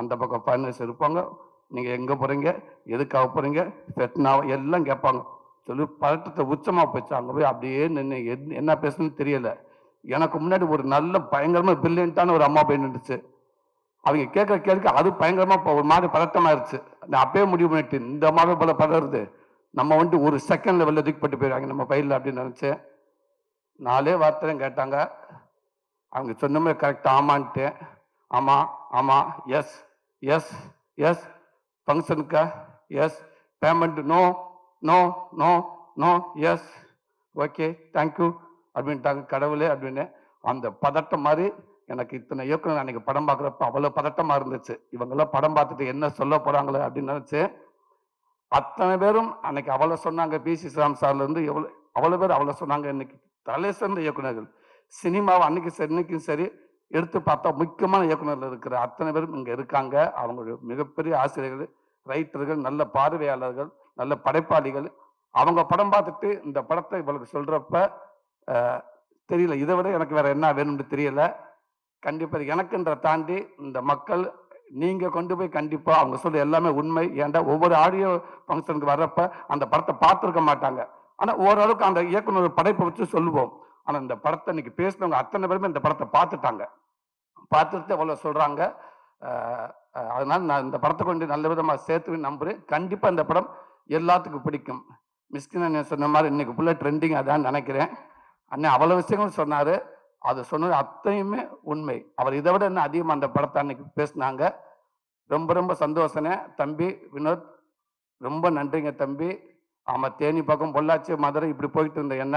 அந்த பக்கம் ஃபைனல்ஸ் இருப்பாங்க நீங்கள் எங்கே போகிறீங்க எதுக்காக போகிறீங்க ஃபெட்னாவா எல்லாம் கேட்பாங்க. சொல்லி பதட்டத்தை உச்சமாக போச்சு. அங்கே போய் அப்படியே நின்று என்ன பேசணும்னு தெரியலை. எனக்கு முன்னாடி ஒரு நல்ல பயங்கரமாக பிரில்லியண்ட்டான ஒரு அம்மா போய் நின்றுச்சு. அவங்க கேட்குற கேட்க அது பயங்கரமாக இப்போ ஒரு மாதிரி பதட்டமாயிருச்சு. நான் அப்பயே முடிவு பண்ணிட்டு இந்த மாதிரி போல பதறது. நம்ம வந்துட்டு ஒரு செகண்ட் லெவலில் தூக்கிப்பட்டு போயிடுவாங்க. நம்ம பையில் அப்படின்னு நினச்சேன் நாலே வார்த்தையும் கேட்டாங்க. அவங்க சொன்னமே கரெக்டாக ஆமான்ட்டு. ஆமாம் ஆமாம் yes yes yes ஃபங்க்ஷனுக்கா yes payment no no no no yes okay thank you அப்படின்ட்டாங்க கடவுளே அப்படின்னு. அந்த பதட்டம் மாதிரி எனக்கு இத்தனை இயக்குனர் அன்னைக்கு படம் பார்க்குறப்ப அவ்வளோ பதட்டமாக இருந்துச்சு. இவங்கெல்லாம் படம் பார்த்துட்டு என்ன சொல்ல போகிறாங்களே அப்படின்னு நினச்சி அத்தனை பேரும் அன்னைக்கு அவ்வளோ சொன்னாங்க பி சி சாம் சார்லேருந்து எவ்வளோ அவ்வளோ பேர் அவ்வளோ சொன்னாங்க. இன்னைக்கு தலை சிறந்த இயக்குநர்கள் சினிமாவை அன்னைக்கு சரி இன்னைக்கும் சரி எடுத்து பார்த்தா முக்கியமான இயக்குநர்கள் இருக்கிற அத்தனை பேரும் இங்கே இருக்காங்க. அவங்க மிகப்பெரிய ஆசிரியர்கள் ரைட்டர்கள் நல்ல பார்வையாளர்கள் நல்ல படைப்பாளிகள். அவங்க படம் பார்த்துட்டு இந்த படத்தை இவளுக்கு சொல்கிறப்ப தெரியல. இதை விட எனக்கு வேற என்ன வேணும்னு தெரியல. கண்டிப்பாக எனக்குன்ற தாண்டி இந்த மக்கள் நீங்கள் கொண்டு போய் கண்டிப்பாக அவங்க சொல்ல எல்லாமே உண்மை. ஏன்டா ஒவ்வொரு ஆடியோ ஃபங்க்ஷனுக்கு வர்றப்ப அந்த படத்தை பார்த்துருக்க மாட்டாங்க. ஆனால் ஓரளவுக்கு அந்த இயக்குனர் படைப்பை வச்சு சொல்லுவோம். ஆனா இந்த படத்தை இன்னைக்கு பேசினவங்க அத்தனை பேருமே இந்த படத்தை பார்த்துட்டாங்க. பார்த்துட்டு அவ்வளோ சொல்றாங்க. அதனால் அதனால நான் இந்த படத்தை கொண்டு நல்ல விதமாக சேர்த்துவேன் நம்புறேன். கண்டிப்பா இந்த படம் எல்லாத்துக்கும் பிடிக்கும். மிஸ்கின் சொன்ன மாதிரி இன்னைக்கு ஃபுல்லாக ட்ரெண்டிங் அதான் நினைக்கிறேன். அண்ணன் அவ்வளோ விஷயங்கள் சொன்னார். அது சொன்னது அத்தனையுமே உண்மை. அவர் இதை விட இன்னும் அதிகமாக அந்த படத்தை அன்னைக்கு பேசினாங்க. ரொம்ப ரொம்ப சந்தோஷனே தம்பி வினோத் ரொம்ப நன்றிங்க தம்பி. ஆமாம் தேனி பக்கம் பொள்ளாச்சி மதுரை இப்படி போயிட்டு இருந்த என்ன?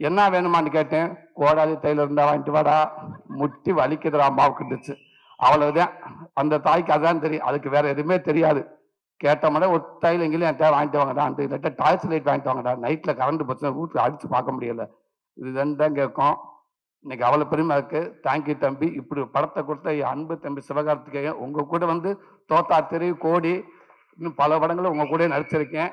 என்ன வேணுமான்னு கேட்டேன். கோடாலி தையல் இருந்தா வாங்கிட்டு வாடா. முட்டி வலிக்குதுடா அம்மாவுக்குண்டுச்சு அவ்வளவுதான். அந்த தாய்க்கு அதான் தெரியும். அதுக்கு வேற எதுவுமே தெரியாது. கேட்டோம்னா ஒரு தைல எங்கேயும் என்கிட்ட வாங்கிட்டு வாங்கடா அந்த இல்லாட்ட டாய்ஸ் லைட் வாங்கிட்டு வாங்கடா. நைட்டில் கரண்ட் பிரச்சனை வீட்டில் அடிச்சு பார்க்க முடியல. இதுதான் தான் கேட்கும். இன்னைக்கு அவ்வளோ பெருமை இருக்கு. தேங்க்யூ தம்பி. இப்படி படத்தை கொடுத்த என் அன்பு தம்பி சிவகார்த்திகேயன் உங்கள் கூட வந்து தோத்தா தெரு கோடி இன்னும் பல படங்களும் உங்கள் கூட நடிச்சிருக்கேன்.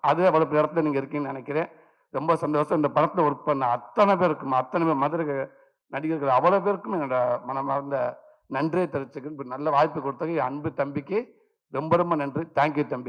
அது அவ்வளோ இடத்துல நீங்கள் இருக்கீங்கன்னு நினைக்கிறேன். ரொம்ப சந்தோஷம். இந்த படத்தில் ஒர்க் பண்ண அத்தனை பேருக்கும் அத்தனை பேர் மதுரை நடிகர்கள் அவ்வளோ பேருக்கும் என்னோட மனமார்ந்த நன்றியை தெரிவிச்சுக்கணும் நல்ல வாய்ப்பு கொடுத்தது அன்பு தம்பிக்கு ரொம்ப ரொம்ப நன்றி. தேங்க்யூ தம்பி.